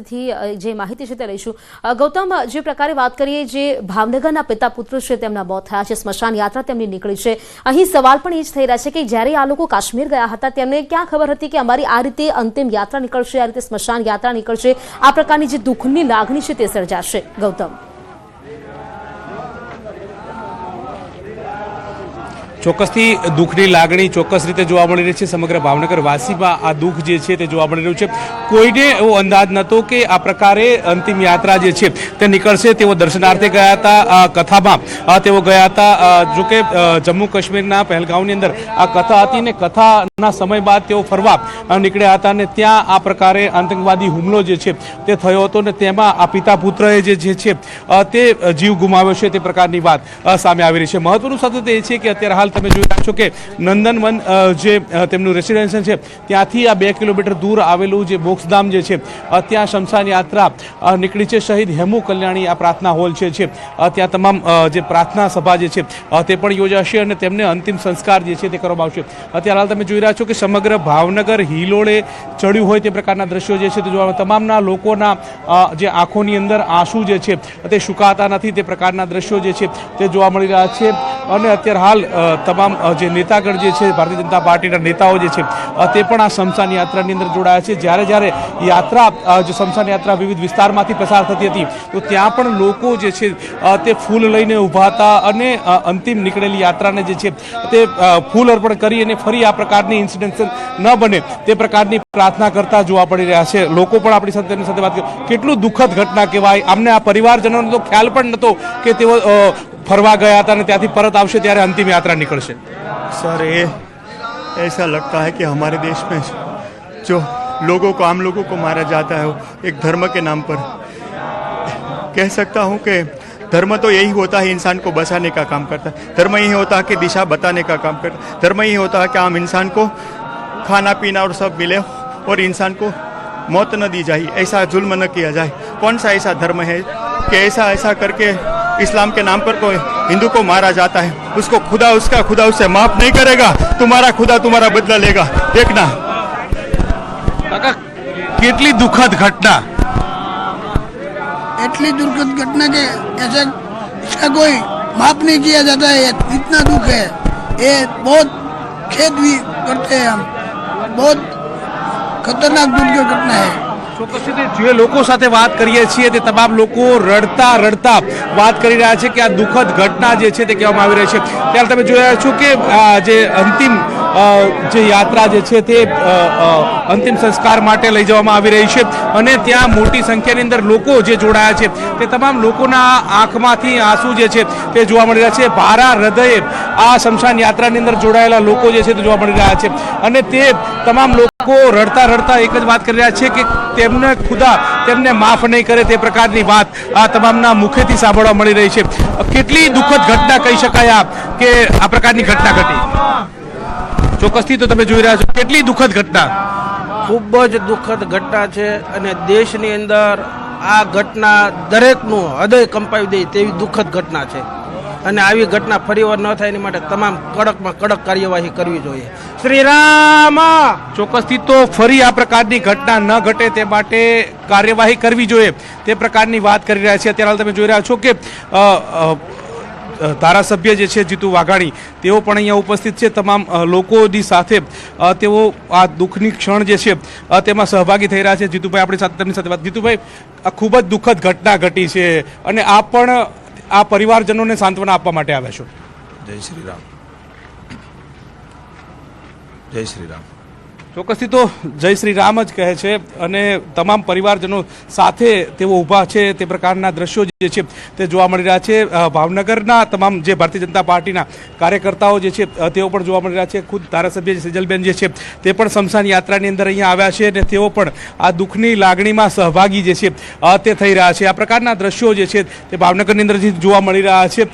થી જે માહિતી છે તે લઈશું. ગૌતમ, જે પ્રકારે વાત કરીએ, જે ભાવનગરના પિતા પુત્ર છે, તેમના મોત થયા છે, સ્મશાન યાત્રા તેમની નીકળી છે. અહીં સવાલ પણ એ જ થઈ રહ્યા છે કે જ્યારે આ લોકો કાશ્મીર ગયા હતા, તેમને ક્યાં ખબર હતી કે અમારી આ રીતે અંતિમ યાત્રા નીકળશે, આ રીતે સ્મશાન યાત્રા નીકળશે? આ પ્રકારની જે દુઃખની લાગણી છે તે સર્જાશે. ગૌતમ. ચોક્કસથી દુઃખની લાગણી ચોક્કસ રીતે જોવા મળી રહી છે સમગ્ર ભાવનગર વાસીમાં આ દુઃખ જે છે તે જોવા મળી રહ્યું છે. કોઈને એવો અંદાજ નહોતો કે આ પ્રકારે અંતિમ યાત્રા જે છે તે નીકળશે. તેઓ દર્શનાર્થે ગયા હતા કથામાં. તેઓ ગયા હતા જો કે જમ્મુ કાશ્મીરના પહેલગાંવની અંદર. આ કથા હતી ને કથાના સમય બાદ તેઓ ફરવા નીકળ્યા હતા અને ત્યાં આ પ્રકારે આતંકવાદી હુમલો જે છે તે થયો હતો ને તેમાં આ પિતા પુત્રએ જે છે તે જીવ ગુમાવ્યો છે તે પ્રકારની વાત સામે આવી રહી છે. મહત્વનું સતત એ છે કે અત્યારે હાલ તમે જોઈ રહ્યા છો કે નંદનવન જે તેમનું રેસિડેન્સી છે, ત્યાંથી આ બે કિલોમીટર દૂર આવેલું જે બોક્સધામ જે છે ત્યાં શમશાન યાત્રા નીકળી છે શહીદ હેમુ કલ્યાણી આ પ્રાર્થના હોલ છે છે ત્યાં તમામ જે પ્રાર્થના સભા જે છે તે પણ યોજાશે અને તેમને અંતિમ સંસ્કાર જે છે તે કરવામાં આવશે. અત્યારે હાલ તમે જોઈ રહ્યા છો કે સમગ્ર ભાવનગર હિલોળે ચડ્યું હોય તે પ્રકારના દ્રશ્યો જે છે તે જોવા તમામના લોકોના જે આંખોની અંદર આંસુ જે છે, તે સુકાતા નથી તે પ્રકારના દ્રશ્યો જે છે તે જોવા મળી રહ્યા છે. અને અત્યારે હાલ તમામ જે નેતાગણ જે છે, ભારતીય જનતા પાર્ટીના નેતાઓ જે છે તે પણ આ શમશાન યાત્રાની અંદર જોડાયા છે. જ્યારે જ્યારે યાત્રા જે શમશાન યાત્રા વિવિધ વિસ્તારમાંથી પસાર થતી હતી, તો ત્યાં પણ લોકો જે છે તે ફૂલ લઈને ઊભા હતા અને અંતિમ નીકળેલી યાત્રાને જે છે, તે ફૂલ અર્પણ કરી અને ફરી આ પ્રકારની ઇન્સિડન્સ ન બને તે પ્રકારની પ્રાર્થના કરતા જોવા પડી રહ્યા છે. લોકો પણ આપણી સાથે સાથે વાત કેટલું દુઃખદ ઘટના કહેવાય. અમને આ પરિવારજનોનો તો ખ્યાલ પણ નહોતો કે તેઓ ફરવા ગયા હતા અને ત્યાંથી પરત આવશે ત્યારે અંતિમ યાત્રા નીકળશે सर ये ऐसा लगता है कि हमारे देश में जो लोगों को आम लोगों को मारा जाता है वो एक धर्म के नाम पर कह सकता हूँ कि धर्म तो यही होता है इंसान को बचाने का काम करता है धर्म यही होता है कि दिशा बताने का काम करता है धर्म यही होता है कि आम इंसान को खाना पीना और सब मिले और इंसान को मौत न दी जाए ऐसा जुल्म न किया जाए कौन सा ऐसा धर्म है कि ऐसा ऐसा करके इस्लाम के नाम पर कोई हिंदू को मारा जाता है उसको खुदा उसका खुदा उससे माफ नहीं करेगा तुम्हारा खुदा तुम्हारा बदला लेगा देखना કાકા કેટલી દુઃખદ ઘટના इतनी दुर्गत घटना के ऐसे इसका कोई माफ नहीं किया जाता है ये इतना दुख है ये बहुत खेद भी करते हैं हम बहुत खतरनाक दुर्घटना घटना है જે લોકો સાથે વાત કરીએ છીએ તે તમામ લોકો રડતા રડતા વાત કરી રહ્યા છે કે આ દુઃખદ ઘટના જે છે તે કહેવામાં આવી રહી છે. ત્યારે તમે જોઈ રહ્યા છો કે જે અંતિમ જે યાત્રા જે છે તે અંતિમ સંસ્કાર માટે લઈ જવામાં આવી રહી છે અને ત્યાં મોટી સંખ્યાની અંદર લોકો જે જોડાયા છે તે તમામ લોકોના આંખમાંથી આંસુ જે છે તે જોવા મળી રહ્યા છે. ભારા હૃદયે આ શમશાન યાત્રાની અંદર જોડાયેલા લોકો જે છે તે જોવા મળી રહ્યા છે અને તે તમામ લોકો રડતા રડતા એક જ વાત કરી રહ્યા છે કે તેમને ખુદા તેમને માફ નહીં કરે તે પ્રકારની વાત આ તમામના મુખેથી સાંભળવા મળી રહી છે. કેટલી દુઃખદ ઘટના કહી શકાય આપ કે આ પ્રકારની ઘટના ઘટી? ચોક્કસથી તો તમે જોઈ રહ્યા છો. કેટલી દુઃખદ ઘટના? ખૂબ જ દુઃખદ ઘટના છે અને દેશની અંદર આ ઘટના દરેકનું હૃદય કંપાવી દે તેવી દુઃખદ ઘટના છે. અને આવી ઘટના ફરીવાર ન થાય એની માટે તમામ કડકમાં કડક કાર્યવાહી કરવી જોઈએ. શ્રી રામ ચોક્કસથી તો ફરી આ પ્રકારની ઘટના ન ઘટે તે માટે કાર્યવાહી કરવી જોઈએ. તે પ્રકારની વાત કરી રહ્યા છે. અત્યારે હાલ તમે જોઈ રહ્યા છો કે ધારાસભ્ય જે છે જીતુ વાઘાણી તેઓ પણ અહીંયા ઉપસ્થિત છે. તમામ લોકોની સાથે તેઓ આ દુઃખની ક્ષણ જે છે તેમાં સહભાગી થઈ રહ્યા છે. જીતુભાઈ આપણી સાથે તેમની સાથે વાત. જીતુભાઈ આ ખૂબ જ દુઃખદ ઘટના ઘટી છે અને આ પણ આ પરિવારજનોને સાંત્વના આપવા માટે આવ્યા છો. જય શ્રી રામ જય શ્રી રામ ચોક્કસથી તો જય શ્રી રામ જ કહે છે અને તમામ પરિવારજનો સાથે તેઓ ઊભા છે, તે પ્રકારના દ્રશ્યો જે છે તે જોવા મળી રહ્યા છે. ભાવનગરના તમામ જે ભારતીય જનતા પાર્ટીના કાર્યકર્તાઓ જે છે તેઓ પણ જોવા મળી રહ્યા છે. ખુદ ધારાસભ્ય સેજલબેન જે છે તે પણ શમશાન યાત્રાની અંદર અહીંયા આવ્યા છે અને તેઓ પણ આ દુઃખની લાગણીમાં સહભાગી જે છે તે થઈ રહ્યા છે. આ પ્રકારના દ્રશ્યો જે છે તે ભાવનગરની અંદર જોવા મળી રહ્યા છે.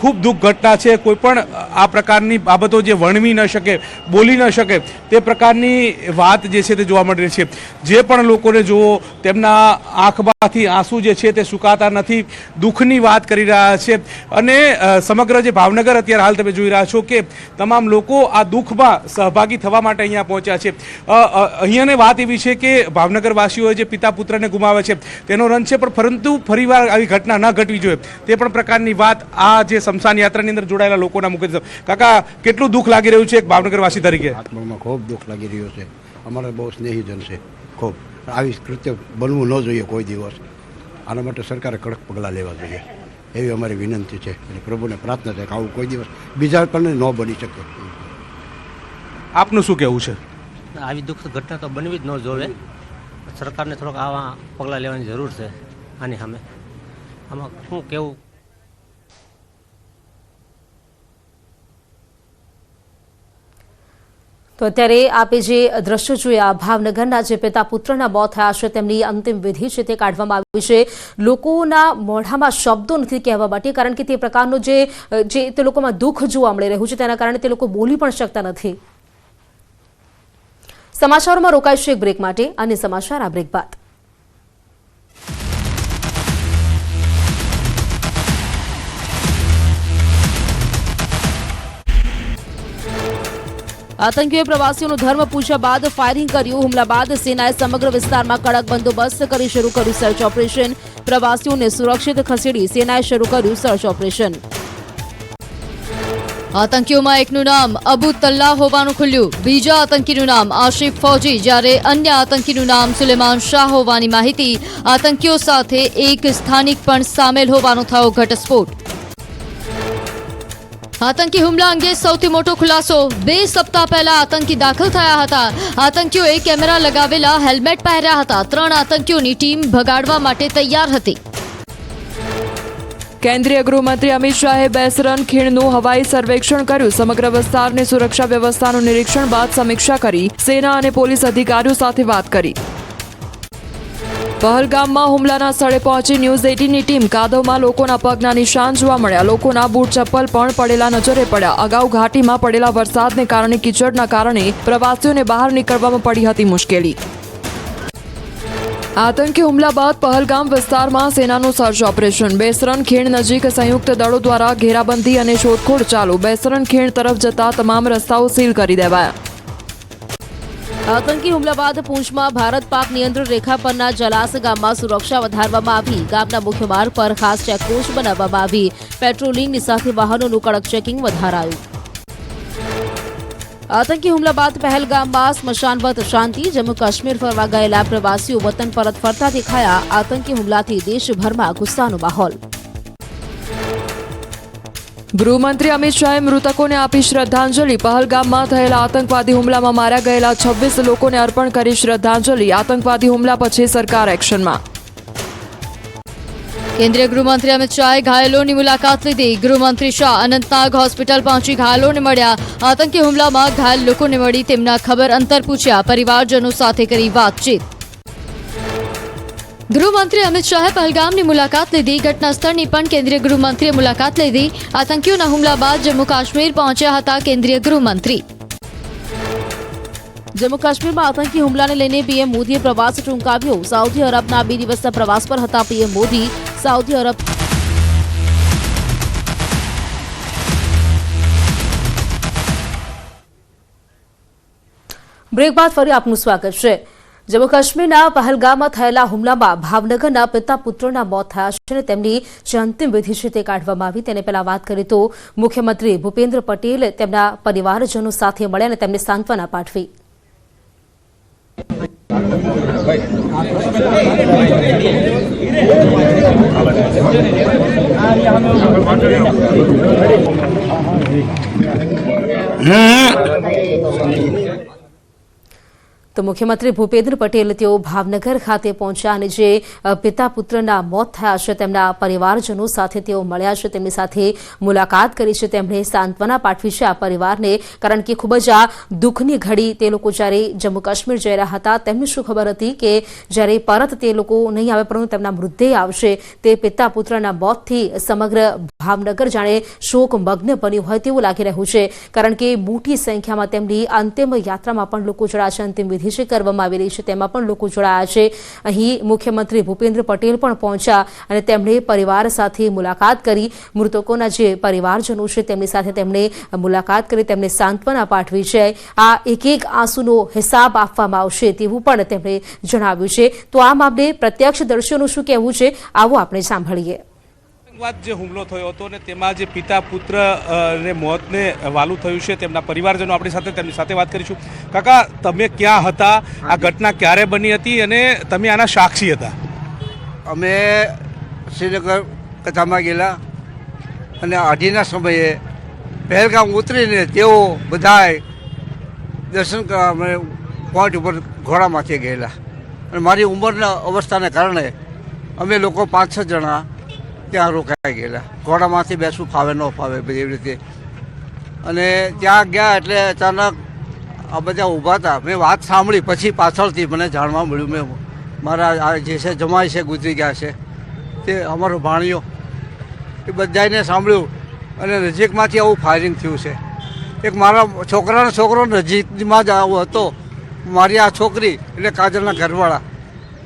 ખૂબ દુઃખ ઘટના છે. કોઈ પણ આ પ્રકારની બાબતો જે વર્ણવી ન શકે, બોલી ન શકે, તે પ્રકારની વાત જે છે તે જોવા મળી રહી છે. જે પણ લોકોને જુઓ, તેમના આંખમાંથી આંસુ જે છે તે સુકાતા નથી, દુઃખની વાત કરી રહ્યા છે. અને સમગ્ર જે ભાવનગર અત્યારે હાલ તમે જોઈ રહ્યા છો કે તમામ લોકો આ દુઃખમાં સહભાગી થવા માટે અહીંયા પહોંચ્યા છે. અહીંયાની વાત એવી છે કે ભાવનગરવાસીઓએ જે પિતા પુત્રને ગુમાવે છે, તેનો રન છે, પણ પરંતુ ફરીવાર આવી ઘટના ન ઘટવી જોઈએ. તે પણ પ્રકારની વાત આ જે શમશાન યાત્રાની અંદર જોડાયેલા લોકોના મુખ્ય કાકા, કેટલું દુઃખ લાગી રહ્યું છે એક ભાવનગરવાસી તરીકે? આત્મામાં ખૂબ દુઃખ લાગી રહ્યું છે. અમારા બહુ સ્નેહીજન છે ખૂબ. આવી કૃત્ય બનવું ન જોઈએ કોઈ દિવસ. આના માટે સરકારે કડક પગલાં લેવા જોઈએ. એવી અમારી વિનંતી છે અને પ્રભુને પ્રાર્થના છે કે આવું કોઈ દિવસ બીજા પણ ન બની શકે. આપનું શું કહેવું છે? આવી દુઃખ ઘટના તો બનવી જ ન જોવે સરકારને થોડોક આવા પગલાં લેવાની જરૂર છે આની સામે. આમાં શું કેવું તો અત્યારે આપે જે દ્રશ્યો જોયા ભાવનગરના જે પિતા પુત્રના મોત થયા છે, તેમની અંતિમ વિધિ છે તે કાઢવામાં આવી છે. લોકોના મોઢામાં શબ્દો નથી કહેવા માટે, કારણ કે તે પ્રકારનું જે જે તે લોકોમાં દુઃખ જોવા મળી રહ્યું છે, તેના કારણે તે લોકો બોલી પણ શકતા નથી. સમાચારોમાં રોકાઈશું એક બ્રેક માટે. અને સમાચાર, આ બ્રેક બાદ. આતંકીઓએ પ્રવાસીઓનું ધર્મ પૂછ્યા બાદ ફાયરિંગ કર્યું. હુમલા બાદ સેનાએ સમગ્ર વિસ્તારમાં કડક બંદોબસ્ત કરી શરૂ કર્યું સર્ચ ઓપરેશન પ્રવાસીઓને સુરક્ષિત ખસેડી સેનાએ શરૂ કર્યું સર્ચ ઓપરેશન આતંકીઓમાં એકનું નામ અબુ તલ્લા હોવાનું ખુલ્યું. બીજા આતંકીનું નામ આશિફ ફૌજી, જ્યારે અન્ય આતંકીનું નામ સુલેમાન શાહ હોવાની માહિતી આતંકીઓ સાથે એક સ્થાનિક પણ સામેલ હોવાનો થયો ઘટસ્ફોટ. આતંકી હુમલા અંગે સૌથી મોટો ખુલાસો. બે સપ્તાહ પહેલા આતંકી દાખલ થયા હતા. આતંકીઓએ કેમેરા લગાવેલા, હેલ્મેટ પહેર્યા હતા. ત્રણ આતંકીઓની ટીમ ભગાડવા માટે તૈયાર હતી. કેન્દ્રીય ગૃહમંત્રી અમિત શાહે બેસરન ખીણનું હવાઈ સર્વેક્ષણ કર્યું. સમગ્ર વિસ્તારની સુરક્ષા વ્યવસ્થાનું નિરીક્ષણ બાદ સમીક્ષા કરી સેના અને પોલીસ અધિકારીઓ સાથે વાત કરી. પહલગામમાં હુમલાના સ્થળે પહોંચી ન્યૂઝ એટીનની ટીમ કાદવમાં લોકોના પગના નિશાન જોવા મળ્યા. લોકોના બૂટ ચપ્પલ પણ પડેલા નજરે પડ્યા. અગાઉ ઘાટીમાં પડેલા વરસાદને કારણે કીચડના કારણે પ્રવાસીઓને બહાર નીકળવામાં પડી હતી મુશ્કેલી. આતંકી હુમલા બાદ પહલગામ વિસ્તારમાં સેનાનું સર્ચ ઓપરેશન. બેસરન ખીણ નજીક સંયુક્ત દળો દ્વારા ઘેરાબંધી અને શોધખોળ ચાલુ. બેસરન ખીણ તરફ જતા તમામ રસ્તાઓ સીલ કરી દેવાયા. આતંકી હુમલા બાદ પૂંછમાં ભારત પાક નિયંત્રણ રેખા પરના જલાસ ગામમાં સુરક્ષા વધારવામાં આવી. ગામના મુખ્ય માર્ગ પર ખાસ ચેકપોસ્ટ બનાવવામાં આવી. પેટ્રોલિંગની સાથે વાહનોનું કડક ચેકિંગ વધારાયું. આતંકી હુમલા બાદ પહેલગામમાં સ્મશાનવત શાંતિ જમ્મુ કાશ્મીર ફરવા ગયેલા પ્રવાસીઓ વતન પરત ફરતા દેખાયા. આતંકી હુમલાથી દેશભરમાં ગુસ્સાનો માહોલ. ગૃહમંત્રી અમિત શાહે મૃતકોને આપી શ્રદ્ધાંજલિ. પહલગામમાં થયેલા આતંકવાદી હુમલામાં માર્યા ગયેલા છવ્વીસ લોકોને અર્પણ કરી શ્રદ્ધાંજલિ. આતંકવાદી હુમલા પછી સરકાર એક્શનમાં. કેન્દ્રીય ગૃહમંત્રી અમિત શાહે ઘાયલોની મુલાકાત લીધી. ગૃહમંત્રી શાહ અનંતનાગ હોસ્પિટલ પહોંચી ઘાયલોને મળ્યા. આતંકી હુમલામાં ઘાયલ લોકોને મળી તેમના ખબર અંતર પૂછ્યા. પરિવારજનો સાથે કરી વાતચીત. ગૃહમંત્રી અમિત શાહે પહલગામની મુલાકાત લીધી ઘટના સ્થળની પણ કેન્દ્રીય ગૃહમંત્રીએ મુલાકાત લીધી આતંકીઓના હુમલા બાદ જમ્મુ કાશ્મીર પહોંચ્યા હતા કેન્દ્રીય ગૃહમંત્રી જમ્મુ કાશ્મીરમાં આતંકી હુમલાને લઈને પીએમ મોદીએ પ્રવાસ ટૂંકાવ્યો સાઉદી અરબના બે દિવસના પ્રવાસ પર હતા PM Modi Saudi Arab break બાદ ફરી આપનું સ્વાગત છે। જમ્મુ કાશ્મીરના પહલગામમાં થયેલા હુમલામાં ભાવનગરના પિતા પુત્રના મોત થયા છે અને તેમની જે અંતિમ વિધિ છે તે કાઢવામાં આવી. તેને પહેલા વાત કરીએ તો મુખ્યમંત્રી ભૂપેન્દ્ર પટેલ તેમના પરિવારજનો સાથે મળ્યા અને તેમને સાંત્વના પાઠવી. તો મુખ્યમંત્રી ભૂપેન્દ્ર પટેલ તેઓ ભાવનગર ખાતે પહોંચ્યા અને જે પિતા પુત્રના મોત થયા છે, તેમના પરિવારજનો સાથે તેઓ મળ્યા છે, તેમની સાથે મુલાકાત કરી છે, તેમણે સાંત્વના પાઠવી છે આ પરિવારને, કારણ કે ખૂબ જ આ દુઃખની ઘડી તે લોકો જ્યારે જમ્મુ કાશ્મીર જઈ રહ્યા હતા, તેમને શું ખબર હતી કે જ્યારે પરત તે લોકો નહીં આવે, પરંતુ તેમના મૃતદેહ આવશે, તે પિતા પુત્રના મોતથી સમગ્ર ભાવનગર જાણે શોકમગ્ન બન્યું હોય તેવું લાગી રહ્યું છે, કારણ કે મોટી સંખ્યામાં તેમની અંતિમ યાત્રામાં પણ લોકો જોડાશે અંતિમ વિધિ જે કરવામાં આવી રહી છે, તેમાં પણ લોકો જોડાયા છે. અહીં મુખ્યમંત્રી ભૂપેન્દ્ર પટેલ પણ પહોંચ્યા અને તેમણે પરિવાર સાથે મુલાકાત કરી. મૃતકોના જે પરિવારજનો છે, તેમની સાથે તેમણે મુલાકાત કરી, તેમને સાંત્વના પાઠવી છે. આ એક એક આંસુનો હિસાબ આપવામાં આવશે તેવું પણ તેમણે જણાવ્યું છે. તો આ મામલે પ્રત્યક્ષદર્શીઓનું શું કહેવું છે, આવો આપણે સાંભળીએ. આતંકવાદ જે હુમલો થયો હતો ને તેમાં જે પિતા પુત્ર ને મોતને વાલું થયું છે તેમના પરિવારજનો આપણી સાથે તેમની સાથે વાત કરીશું. કાકા તમે ક્યાં હતા? આ ઘટના ક્યારે બની હતી અને તમે આના સાક્ષી હતા? અમે શ્રીનગર કથામાં ગયેલા અને અઢીના સમયે પહેલગામ ઉતરીને તેઓ બધાય દર્શન કરવા અમે પોઈન્ટ ઉપર ઘોડામાંથી ગયેલા. અને મારી ઉંમરના અવસ્થાને કારણે અમે લોકો પાંચ છ જણા ત્યાં રોકાઈ ગયેલા? ઘોડામાંથી બેસવું ફાવે, ન ફાવે એવી રીતે. અને ત્યાં ગયા એટલે અચાનક આ બધા ઊભા હતા. મેં વાત સાંભળી, પછી પાછળથી મને જાણવા મળ્યું. મેં મારા આ જે છે, જમાઈ છે, ગુજરી ગયા છે. તે અમારો ભાણિયો. એ બધાને સાંભળ્યું અને નજીકમાંથી આવું ફાયરિંગ થયું છે. એક મારા છોકરાનો છોકરો નજીકમાં જ આવો હતો. મારી આ છોકરી એટલે કાજલના ઘરવાળા.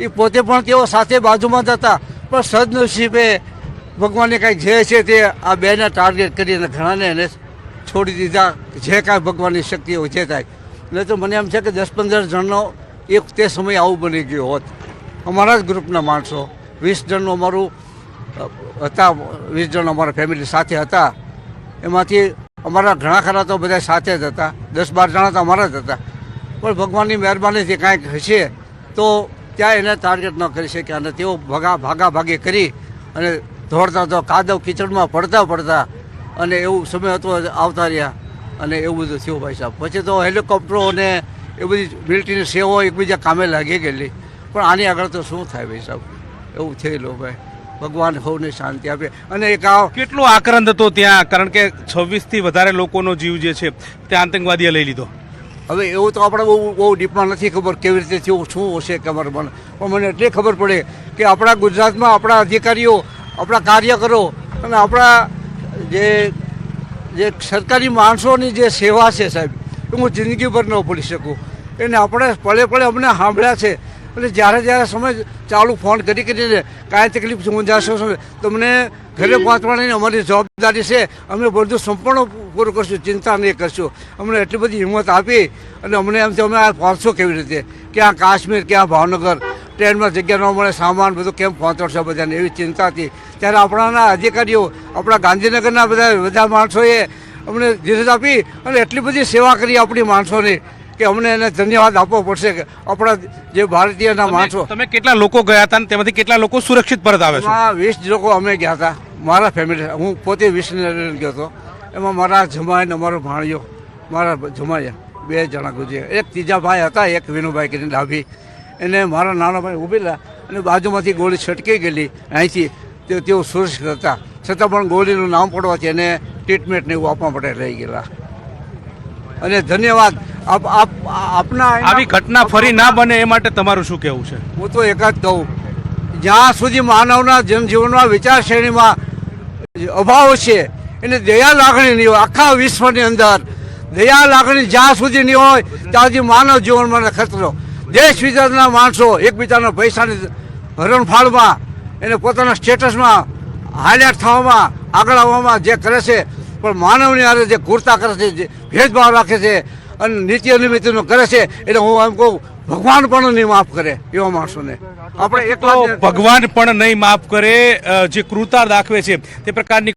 એ પોતે પણ તેઓ સાથે બાજુમાં જ હતા. પણ સદનસીબે ભગવાનને કાંઈ જે છે તે આ બેને ટાર્ગેટ કરીને ઘણાને એને છોડી દીધા. જે કાંઈ ભગવાનની શક્તિ હોય જે થાય. નહીં તો મને એમ છે કે દસ પંદર જણનો એક તે સમયે આવું બની ગયું હોત. અમારા જ ગ્રુપના માણસો. વીસ જણનું અમારું હતા. વીસ જણ અમારા ફેમિલી સાથે હતા. એમાંથી અમારા ઘણા ખરા તો બધા સાથે જ હતા. દસ બાર જણા તો અમારા જ હતા. પણ ભગવાનની મહેરબાનીથી કાંઈક હશે તો ત્યાં એને ટાર્ગેટ ન કરી શક્યા અને તેઓ ભાગા ભાગા ભાગી કરી અને દોડતા તો કાદવ કિચડમાં પડતા પડતા અને એવું સમય હતો આવતા રહ્યા અને એવું બધું થયું ભાઈ સાહેબ. પછી તો હેલિકોપ્ટરો અને એ બધી મિલિટરીની સેવાઓ એકબીજા કામે લાગી ગયેલી. પણ આની આગળ તો શું થાય ભાઈ સાહેબ? એવું થયેલું ભાઈ. ભગવાન સૌને શાંતિ આપે. અને એક આ કેટલો આક્રંદ હતો ત્યાં? કારણ કે છવ્વીસથી વધારે લોકોનો જીવ જે છે તે આતંકવાદીએ લઈ લીધો. હવે એવું તો આપણે બહુ બહુ ડીપમાં નથી ખબર કેવી રીતે થયું શું હશે ખબર મને. પણ મને એટલી ખબર પડે કે આપણા ગુજરાતમાં આપણા અધિકારીઓ આપણા કાર્યકરો અને આપણા જે જે સરકારી માણસોની જે સેવા છે સાહેબ, એ હું જિંદગીભર ન ભૂલી શકું. એને આપણે પળે પળે અમને સાંભળ્યા છે. અને જ્યારે જ્યારે સમય ચાલુ ફોન કરી કરીને કાંઈ તકલીફ સમજાશો તમને ઘરે પહોંચવાની અમારી જવાબદારી છે. અમે બધું સંપૂર્ણ પૂરું કરશું, ચિંતા નહીં કરશું. અમને એટલી બધી હિંમત આપી અને અમને એમ છે, અમે આ પહોંચશો કેવી રીતે? ક્યાં કાશ્મીર, ક્યાં ભાવનગર? ટ્રેનમાં જગ્યા ન મળે સામાન બધું કેમ પહોંચાડશે બધાને એવી ચિંતા હતી ત્યારે આપણાના અધિકારીઓ આપણા ગાંધીનગરના બધા બધા માણસોએ અમને ધીરજ આપી અને એટલી બધી સેવા કરી આપણી માણસોની કે અમને એને ધન્યવાદ આપવો પડશે કે આપણા જે ભારતીયના માણસો. તમે કેટલા લોકો ગયા હતા અને તેમાંથી કેટલા લોકો સુરક્ષિત પરત આવે છે? વીસ લોકો અમે ગયા હતા મારા ફેમિલી હું પોતે લઈને ગયો હતો. એમાં મારા જમાઈને અમારો ભાણિયો મારા જમાઈ બે જણા ગુજર્યા એક ત્રીજા ભાઈ હતા એક વિનુભાઈ કરીને ડાભી. એને મારા નાના ભાઈ ઊભેલા અને બાજુમાંથી ગોળી છટકી ગયેલી. અહીંથી તેઓ સુરક્ષિત હતા. છતાં પણ ગોળીનું નામ પડવાથી એને ટ્રીટમેન્ટ ને એવું આપવા માટે લઈ ગયેલા. અને ધન્યવાદ. આપ આપ આપના આવી ઘટના ફરી ના બને એ માટે તમારું શું કહેવું છે? હું તો એક જ કહું. જ્યાં સુધી માનવના જનજીવનમાં વિચારશ્રેણીમાં અભાવ છે એને દયા લાગણી નહીં હોય. આખા વિશ્વની અંદર દયા લાગણી જ્યાં સુધી નહીં હોય ત્યાં સુધી માનવ જીવનમાં ખતરો. દેશ વિદેશના માણસો એકબીજાના પૈસાની હરણફાળમાં એને પોતાના સ્ટેટસમાં હાલ્યા થવામાં આગળ આવવામાં જે કરે છે પણ માનવની આરે જે કુર્તા કરે છે જે ભેદભાવ રાખે છે અને નીતિ અનિમિતિનું કરે છે એટલે હું એમ કહું ભગવાન પણ નહીં માફ કરે એવા માણસોને. આપણે એકલા ભગવાન પણ નહીં માફ કરે જે કૃતા દાખવે છે તે પ્રકારની